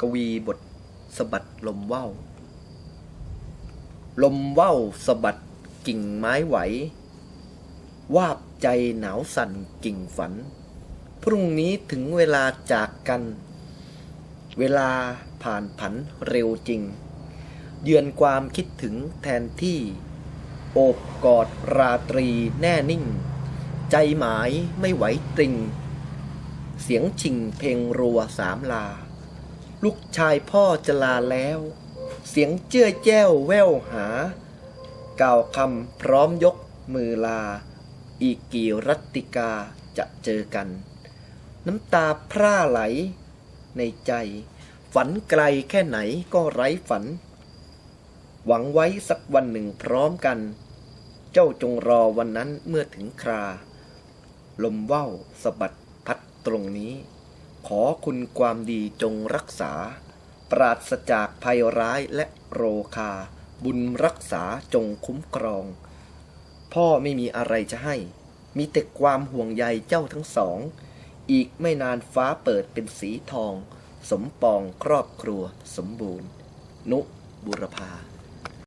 กวีบทสะบัดลมว่าวลมว่าวสะบัดกิ่งไม้ไหว วาบใจหนาวสั่นกิ่งฝัน พรุ่งนี้ถึงเวลาจากกัน เวลาผ่านผันเร็วจริง เยือนความคิดถึงแทนที่ โอบกอดราตรีแน่นิ่ง ใจหมายไม่ไหวตริง เสียงชิงเพลงรัวสามลา ลูกชายพ่อจะลาแล้ว เสียงเจ้ยแจ้วแววหา กล่าวคำพร้อมยกมือลา อีกกี่รัตติกาจะเจอกัน น้ำตาพร่าไหล ในใจ ฝันไกลแค่ไหนก็ไร้ฝัน หวังไว้สักวันหนึ่งพร้อมกัน เจ้าจงรอวันนั้นเมื่อถึงครา ลมว่าวสะบัดพัดตรงนี้ ขอคุณความดีจงรักษา ปราศจากภัยร้ายและโรคา บุญรักษาจงคุ้มครอง พ่อไม่มีอะไรจะให้ มีแต่ความห่วงใยเจ้าทั้งสอง อีกไม่นานฟ้าเปิดเป็นสีทอง สมปองครอบครัวสมบูรณ์ นุบุรพา